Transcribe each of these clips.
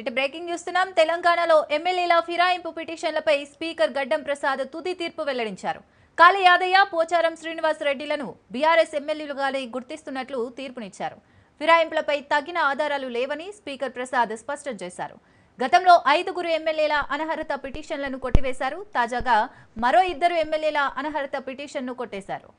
ఇటు బ్రేకింగ్ చూస్తున్నాం తెలంగాణలో ఎమ్మెల్యేల ఫిరాయింపు పిటిషన్లపై స్పీకర్ గడ్డం ప్రసాద్ తుది తీర్పు వెల్లడించారు. కాళీ యాదయ్య పోచారం శ్రీనివాస్ రెడ్డిలను బీఆర్ఎస్ ఎమ్మెల్యేలుగానే గుర్తిస్తున్నట్లు తీర్పునిచ్చారు. ఫిరాయింపులపై తగిన ఆధారాలు లేవని స్పీకర్ ప్రసాద్ స్పష్టం చేశారు. గతంలో ఐదుగురు ఎమ్మెల్యేల అనర్హత పిటిషన్లను కొట్టివేశారు. తాజాగా మరో ఇద్దరు ఎమ్మెల్యేల అనర్హత పిటిషన్ను కొట్టేశారు.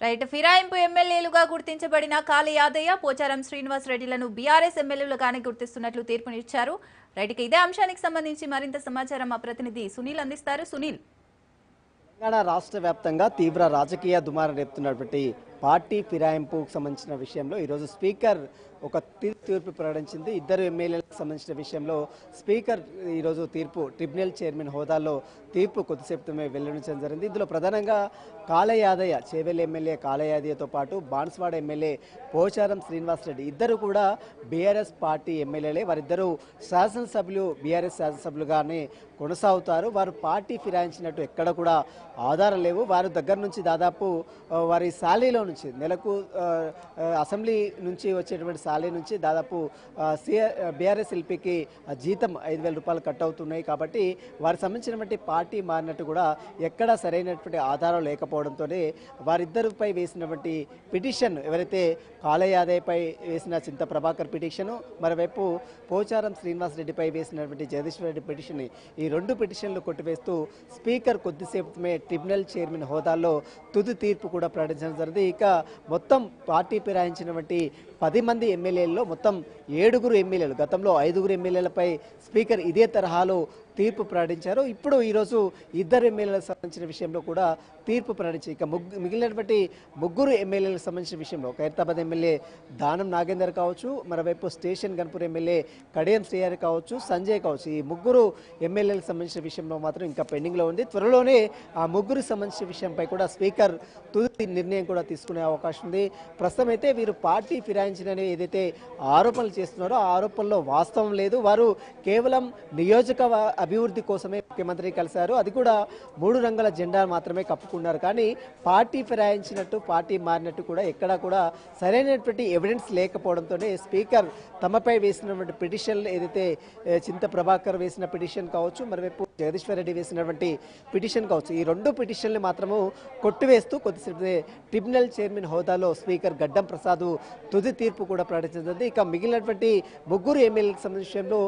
రైట్ ఫిరాయింపు ఎమ్మెల్యేలుగా గుర్తించబడిన కాళీ యాదయ్య పోచారం శ్రీనివాస్ రెడ్డిలను బీఆర్ఎస్ ఎమ్మెల్యేలుగానే గుర్తిస్తున్నట్లు తీర్పునిచ్చారు రైట్ ఇదే అంశానికి సంబంధించి మరింత సమాచారం మా ప్రతినిధి సునీల్ అందిస్తారు. సునీల్. తెలంగాణ రాష్ట్ర వ్యాప్తంగా తీవ్ర రాజకీయ దుమారం రేపుతున్నటువంటి పార్టీ ఫిరాయింపుకు సంబంధించిన విషయంలో ఈరోజు స్పీకర్ ఒక తీర్పు ప్రకటించింది. ఇద్దరు ఎమ్మెల్యేలకు సంబంధించిన విషయంలో స్పీకర్ ఈరోజు తీర్పు ట్రిబ్యునల్ చైర్మన్ హోదాలో తీర్పు కొద్దిసేపు వెల్లడించడం జరిగింది. ఇందులో ప్రధానంగా కాళయాదయ్య చేవెల్ ఎమ్మెల్యే కాళయాదయ్యతో పాటు బాన్స్వాడ ఎమ్మెల్యే పోచారం శ్రీనివాసరెడ్డి ఇద్దరు కూడా బీఆర్ఎస్ పార్టీ ఎమ్మెల్యేలే. వారిద్దరూ శాసనసభ్యులు బీఆర్ఎస్ శాసనసభ్యులుగానే కొనసాగుతారు. వారు పార్టీ ఫిరాయించినట్టు ఎక్కడ కూడా ఆధారం లేవు. వారి దగ్గర నుంచి దాదాపు వారి శాలరీలో నుంచి నెలకు అసెంబ్లీ నుంచి వచ్చేటువంటి శాలరీ నుంచి దాదాపు బీఆర్ఎస్ ఎల్పీకి జీతం ఐదు వేల రూపాయలు కట్ అవుతున్నాయి కాబట్టి వారికి సంబంధించినటువంటి పార్టీ మారినట్టు కూడా ఎక్కడ సరైనటువంటి ఆధారం లేకపోవడంతోనే వారిద్దరిపై వేసినటువంటి పిటిషన్ ఎవరైతే కాళయాదయ్పై వేసిన చింత ప్రభాకర్ పిటిషన్ మరోవైపు పోచారం శ్రీనివాస్ రెడ్డిపై వేసినటువంటి జగదీశ్వర్ రెడ్డి పిటిషన్ ఈ రెండు పిటిషన్లు కొట్టివేస్తూ స్పీకర్ కొద్దిసేపమే ట్రిబ్యునల్ చైర్మన్ హోదాలో తుది తీర్పు కూడా ప్రకటించడం జరిగింది. ఇక మొత్తం పార్టీ ఫిరాయించినటువంటి పది మంది ఎమ్మెల్యేల్లో మొత్తం ఏడుగురు ఎమ్మెల్యేలు గతంలో ఐదుగురు ఎమ్మెల్యేలపై స్పీకర్ ఇదే తరహాలో తీర్పు ప్రకటించారు. ఇప్పుడు ఈరోజు ఇద్దరు ఎమ్మెల్యేలకు సంబంధించిన విషయంలో కూడా తీర్పు ప్రకటించి ఇక ముగ్గు మిగిలినటువంటి ముగ్గురు ఎమ్మెల్యేలకు సంబంధించిన విషయంలో ఖైరతాబాద్ ఎమ్మెల్యే దానం నాగేందర్ కావచ్చు మరోవైపు స్టేషన్ గన్పూర్ ఎమ్మెల్యే కడియం శ్రీహారి కావచ్చు సంజయ్ కావచ్చు ఈ ముగ్గురు ఎమ్మెల్యేలకు సంబంధించిన విషయంలో మాత్రం ఇంకా పెండింగ్లో ఉంది. త్వరలోనే ఆ ముగ్గురు సంబంధించిన విషయంపై కూడా స్పీకర్ తుది నిర్ణయం కూడా తీసుకునే అవకాశం ఉంది. ప్రస్తుతం అయితే వీరు పార్టీ ఫిరాయించిన ఏదైతే ఆరోపణలు చేస్తున్నారో ఆ ఆరోపణలో వాస్తవం లేదు. వారు కేవలం నియోజక అభివృద్ధి కోసమే ముఖ్యమంత్రి కలిశారు. అది కూడా మూడు రంగుల జెండా మాత్రమే కప్పుకున్నారు. కానీ పార్టీ ఫిరాయించినట్టు పార్టీ మారినట్టు కూడా ఎక్కడా కూడా సరైనటువంటి ఎవిడెన్స్ లేకపోవడంతోనే స్పీకర్ తమపై వేసినటువంటి పిటిషన్ ఏదైతే చింత ప్రభాకర్ వేసిన పిటిషన్ కావచ్చు మరోవైపు జగదీశ్వర్ రెడ్డి వేసినటువంటి పిటిషన్ కావచ్చు. ఈ రెండు పిటిషన్లు మాత్రము కొట్టివేస్తూ కొద్దిసేపు ట్రిబ్యునల్ చైర్మన్ హోదాలో స్పీకర్ గడ్డం ప్రసాద్ తుది తీర్పు కూడా ప్రకటించింది ఇక మిగిలినటువంటి ముగ్గురు ఎమ్మెల్యేలకు సంబంధించిన విషయంలో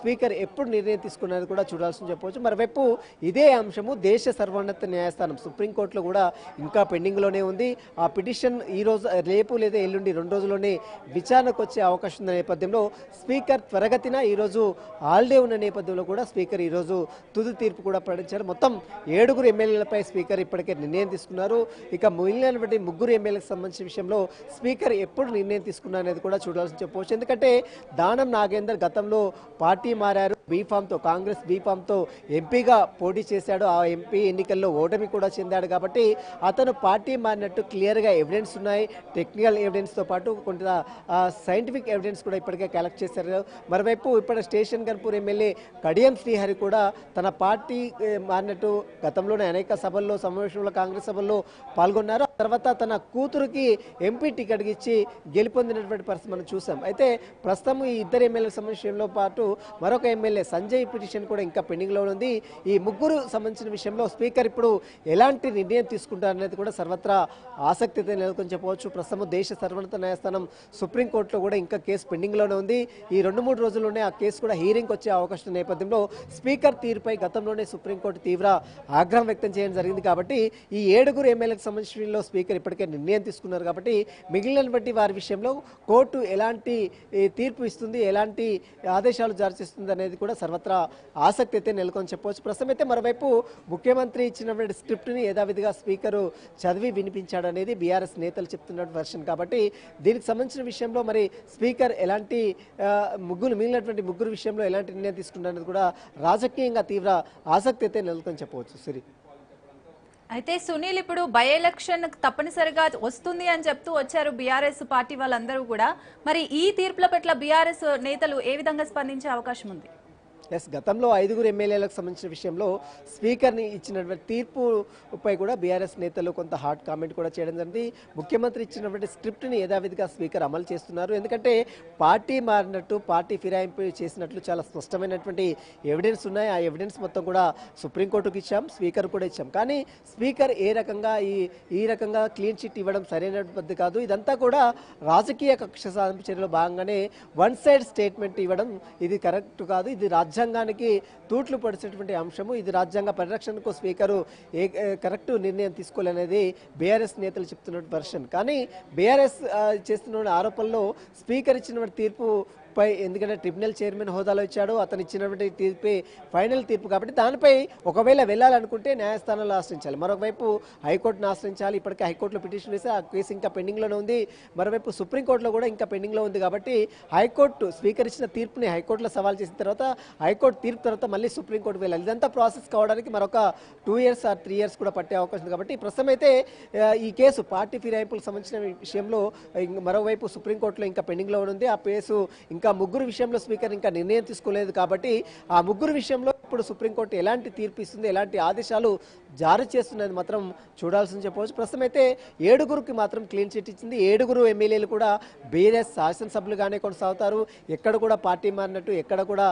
స్పీకర్ ఎప్పుడు నిర్ణయం తీసుకున్నది కూడా చూడాల్సి చెప్పవచ్చు. మరోవైపు ఇదే అంశము దేశ సర్వోన్నత న్యాయస్థానం సుప్రీంకోర్టులో కూడా ఇంకా పెండింగ్లోనే ఉంది. ఆ పిటిషన్ ఈ రోజు రేపు లేదా ఎల్లుండి రెండు రోజుల్లోనే విచారణకు వచ్చే అవకాశం ఉన్న నేపథ్యంలో స్పీకర్ త్వరగతిన ఈరోజు హాలిడే ఉన్న నేపథ్యంలో కూడా స్పీకర్ ఈరోజు తుది తీర్పు కూడా ప్రకటించారు. మొత్తం ఏడుగురు ఎమ్మెల్యేలపై స్పీకర్ ఇప్పటికే నిర్ణయం తీసుకున్నారు. ఇక మిగిలినటువంటి ముగ్గురు ఎమ్మెల్యేలకు సంబంధించిన విషయంలో స్పీకర్ ఎప్పుడు నిర్ణయం తీసుకున్నారు అనేది కూడా చూడాల్సి చెప్పవచ్చు. ఎందుకంటే దానం నాగేందర్ గతంలో పార్టీ మారారు. బీఫామ్తో కాంగ్రెస్ బీఫామ్తో ఎంపీగా పోటీ చేశాడు. ఆ ఎంపీ ఎన్నికల్లో ఓటమి కూడా చెందాడు కాబట్టి అతను పార్టీ మారినట్టు క్లియర్గా ఎవిడెన్స్ ఉన్నాయి. టెక్నికల్ ఎవిడెన్స్తో పాటు కొంత సైంటిఫిక్ ఎవిడెన్స్ కూడా ఇప్పటికే కలెక్ట్ చేశారు. మరోవైపు ఇప్పుడు స్టేషన్ గన్పూర్ ఎమ్మెల్యే కడియం శ్రీహరి కూడా తన పార్టీ మారినట్టు గతంలోనే అనేక సభల్లో సమావేశంలో కాంగ్రెస్ సభల్లో పాల్గొన్నారు. తర్వాత తన కూతురుకి ఎంపీ టికెట్ ఇచ్చి గెలుపొందినటువంటి పరిస్థితి మనం చూసాం. అయితే ప్రస్తుతం ఈ ఇద్దరు ఎమ్మెల్యేల సమస్యలో పాటు మరొక ఎమ్మెల్యే సంజయ్ పిటిషన్ కూడా ఇంకా పెండింగ్లో ఉంది. ఈ ముగ్గురు సంబంధించిన విషయంలో స్పీకర్ ఇప్పుడు ఎలాంటి నిర్ణయం తీసుకుంటారనేది కూడా సర్వత్రా ఆసక్తితో నెలకొని చెప్పవచ్చు. ప్రస్తుతం దేశ సర్వోన్నత న్యాయస్థానం సుప్రీంకోర్టులో కూడా ఇంకా కేసు పెండింగ్లోనే ఉంది. ఈ రెండు మూడు రోజుల్లోనే ఆ కేసు కూడా హీరింగ్ వచ్చే అవకాశం నేపథ్యంలో స్పీకర్ తీరుపై గతంలోనే సుప్రీంకోర్టు తీవ్ర ఆగ్రహం వ్యక్తం చేయడం జరిగింది. కాబట్టి ఈ ఏడుగురు ఎమ్మెల్యేలకు సంబంధించిన స్పీకర్ ఇప్పటికే నిర్ణయం తీసుకున్నారు కాబట్టి మిగిలినటువంటి వారి విషయంలో కోర్టు ఎలాంటి తీర్పు ఇస్తుంది ఎలాంటి ఆదేశాలు జారీ చేస్తుంది అనేది కూడా సర్వత్రా ఆసక్తి అయితే నెలకొని చెప్పవచ్చు. ప్రస్తుతం అయితే మరోవైపు ముఖ్యమంత్రి ఇచ్చినటువంటి స్క్రిప్ట్ని యథావిధిగా స్పీకరు చదివి వినిపించాడనేది బీఆర్ఎస్ నేతలు చెప్తున్న వర్షన్ కాబట్టి దీనికి సంబంధించిన విషయంలో మరి స్పీకర్ ఎలాంటి ముగ్గురు మిగిలినటువంటి ముగ్గురు విషయంలో ఎలాంటి నిర్ణయం తీసుకున్నారనేది కూడా రాజకీయంగా తీవ్ర ఆసక్తి అయితే నెలకొని చెప్పవచ్చు. సిరి. అయితే సునీల్ ఇప్పుడు బై ఎలక్షన్ తప్పనిసరిగా వస్తుంది అని చెప్తూ వచ్చారు బీఆర్ఎస్ పార్టీ వాళ్ళందరూ కూడా. మరి ఈ తీర్పుల పట్ల బీఆర్ఎస్ నేతలు ఏ విధంగా స్పందించే అవకాశం ఉంది? ఎస్ గతంలో ఐదుగురు ఎమ్మెల్యేలకు సంబంధించిన విషయంలో స్పీకర్ని ఇచ్చినటువంటి తీర్పుపై కూడా బీఆర్ఎస్ నేతలు కొంత హాట్ కామెంట్ కూడా చేయడం జరిగింది. ముఖ్యమంత్రి ఇచ్చినటువంటి స్క్రిప్ట్ని యథావిధిగా స్పీకర్ అమలు చేస్తున్నారు. ఎందుకంటే పార్టీ మారినట్టు పార్టీ ఫిరాయింపు చేసినట్లు చాలా స్పష్టమైనటువంటి ఎవిడెన్స్ ఉన్నాయి. ఆ ఎవిడెన్స్ మొత్తం కూడా సుప్రీంకోర్టుకు ఇచ్చాం స్పీకర్ కూడా ఇచ్చాం. కానీ స్పీకర్ ఏ రకంగా ఈ ఈ రకంగా క్లీన్ చిట్ ఇవ్వడం సరైన పద్ధతి కాదు. ఇదంతా కూడా రాజకీయ కక్ష సాధింపు చర్యలో భాగంగానే వన్ సైడ్ స్టేట్మెంట్ ఇవ్వడం ఇది కరెక్ట్ కాదు. ఇది రాజ్యాంగానికి తూట్లు పడిచినటువంటి అంశము. ఇది రాజ్యాంగ పరిరక్షణకు స్పీకరు ఏ కరెక్ట్ నిర్ణయం తీసుకోలేనేది బీఆర్ఎస్ నేతలు చెప్తున్న వర్షన్. కానీ బీఆర్ఎస్ చేస్తున్న ఆరోపణలో స్పీకర్ ఇచ్చినటువంటి తీర్పు పై ఎందుకంటే ట్రిబ్యునల్ చైర్మన్ హోదాలో ఇచ్చాడు అతను ఇచ్చినటువంటి తీర్పే ఫైనల్ తీర్పు కాబట్టి దానిపై ఒకవేళ వెళ్ళాలనుకుంటే న్యాయస్థానంలో ఆశ్రయించాలి. మరొకవైపు హైకోర్టును ఆశ్రయించాలి. ఇప్పటికే హైకోర్టులో పిటిషన్ వేసి ఆ కేసు ఇంకా పెండింగ్లోనే ఉంది. మరోవైపు సుప్రీంకోర్టులో కూడా ఇంకా పెండింగ్లో ఉంది కాబట్టి హైకోర్టు స్వీకరించిన తీర్పుని హైకోర్టులో సవాల్ చేసిన తర్వాత హైకోర్టు తీర్పు తర్వాత మళ్ళీ సుప్రీంకోర్టుకు వెళ్ళాలి. ఇదంతా ప్రాసెస్ కావడానికి మరొక two years or three years కూడా పట్టే అవకాశం ఉంది కాబట్టి ప్రస్తుతం అయితే ఈ కేసు పార్టీ ఫిరాయింపులకు సంబంధించిన విషయంలో మరోవైపు సుప్రీంకోర్టులో ఇంకా పెండింగ్లో ఉంది. ఆ కేసు ఇంకా ముగ్గురు విషయంలో స్పీకర్ ఇంకా నిర్ణయం తీసుకోలేదు కాబట్టి ఆ ముగ్గురు విషయంలో ఇప్పుడు సుప్రీంకోర్టు ఎలాంటి తీర్పు ఇస్తుంది ఎలాంటి ఆదేశాలు జారీ చేస్తున్నది మాత్రం చూడాల్సింది చెప్పవచ్చు. ప్రస్తుతం అయితే ఏడుగురికి మాత్రం క్లీన్ చిట్ ఇచ్చింది. ఏడుగురు ఎమ్మెల్యేలు కూడా బీఆర్ఎస్ శాసనసభ్యులుగానే కొనసాగుతారు. ఎక్కడ కూడా పార్టీ మారినట్టు ఎక్కడ కూడా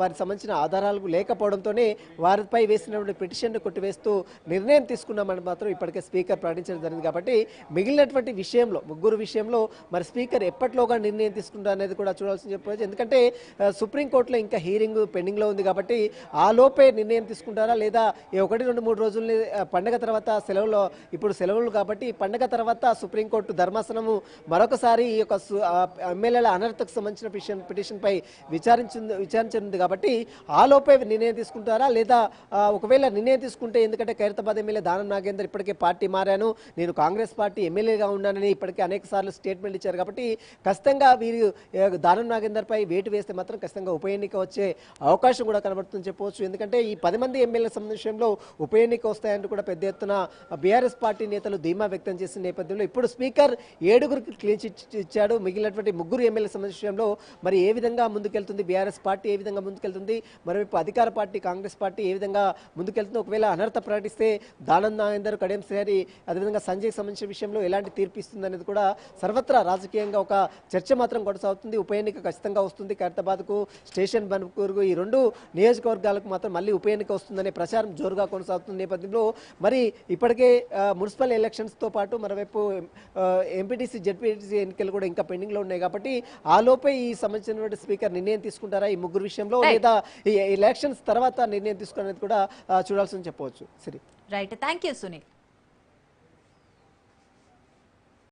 వారికి సంబంధించిన ఆధారాలు లేకపోవడంతోనే వారిపై వేసినటువంటి పిటిషన్ను కొట్టివేస్తూ నిర్ణయం తీసుకున్నామని మాత్రం ఇప్పటికే స్పీకర్ ప్రకటించడం జరిగింది. కాబట్టి మిగిలినటువంటి విషయంలో ముగ్గురు విషయంలో మరి స్పీకర్ ఎప్పట్లోగా నిర్ణయం తీసుకుంటారు అనేది కూడా చూడాల్సింది చెప్పవచ్చు. ఎందుకంటే సుప్రీంకోర్టులో ఇంకా హీరింగ్ పెండింగ్లో ఉంది కాబట్టి ఆ లోపే నిర్ణయం తీసుకుంటారా? లేదా ఒకటి రెండు మూడు రోజుల్ని పండగ తర్వాత సెలవులో ఇప్పుడు సెలవులు కాబట్టి పండగ తర్వాత సుప్రీంకోర్టు ధర్మాసనము మరొకసారి ఈ యొక్క సు- ఎమ్మెల్యేల అనర్హతకు సంబంధించిన పిటిషన్ పిటిషన్పై విచారించింది విచారించనుంది కాబట్టి ఆ లోపే నిర్ణయం తీసుకుంటారా? లేదా ఒకవేళ నిర్ణయం తీసుకుంటే ఎందుకంటే ఖైరతాబాద్ ఎమ్మెల్యే దానం నాగేందర్ ఇప్పటికే పార్టీ మారాను నేను కాంగ్రెస్ పార్టీ ఎమ్మెల్యేగా ఉన్నానని ఇప్పటికే అనేక సార్లు స్టేట్మెంట్ ఇచ్చారు కాబట్టి ఖచ్చితంగా వీరు దానం నాగేందర్ పై వేటు వేస్తే మాత్రం ఖచ్చితంగా ఉప ఎన్నిక వచ్చే అవకాశం కూడా కనబడుతుంది చెప్పవచ్చు. ఎందుకంటే ఈ పది మంది ఎమ్మెల్యేల విషయంలో ఉప ఎన్నిక వస్తాయంటూ కూడా పెద్ద ఎత్తున బీఆర్ఎస్ పార్టీ నేతలు ధీమా వ్యక్తం చేసిన నేపథ్యంలో ఇప్పుడు స్పీకర్ ఏడుగురికి క్లీన్ చిట్ ఇచ్చాడు. మిగిలినటువంటి ముగ్గురు ఎమ్మెల్యే సంబంధించిన మరి ఏ విధంగా ముందుకెళ్తుంది? బీఆర్ఎస్ పార్టీ ఏ విధంగా ముందుకెళ్తుంది? మరోవైపు అధికార పార్టీ కాంగ్రెస్ పార్టీ ఏ విధంగా ముందుకెళ్తుంది? ఒకవేళ అనర్హత ప్రకటిస్తే దానంద్ నాగేందర్ కడియం శ్రేరి అదేవిధంగా సంజయ్కి సంబంధించిన విషయంలో ఎలాంటి తీర్పు ఇస్తుంది అనేది కూడా సర్వత్రా రాజకీయంగా ఒక చర్చ మాత్రం కొనసాగుతుంది. ఉప ఎన్నిక ఖచ్చితంగా వస్తుంది. ఖైరతాబాద్కు స్టేషన్ బన్పూర్కు ఈ రెండు నియోజకవర్గాలకు మాత్రం మళ్ళీ ఉప ఎన్నిక వస్తుందనే ప్రచారం జోరుగా కొనసాగుతున్న నేపథ్యంలో మరి ఇప్పటికే మున్సిపల్ ఎలక్షన్స్తో పాటు మరోవైపు ఎంపీటీసీ జెడ్పీటీసీ ఎన్నికలు కూడా ఇంకా పెండింగ్లో ఉన్నాయి కాబట్టి ఆ లోపే ఈ సంబంధించినటువంటి స్పీకర్ నిర్ణయం తీసుకుంటారా ఈ ముగ్గురు విషయంలో. లేదా ఈ ఎలక్షన్స్ తర్వాత నిర్ణయం తీసుకునేది కూడా చూడాల్సింది చెప్పవచ్చు. సరే. Right thank you Sunil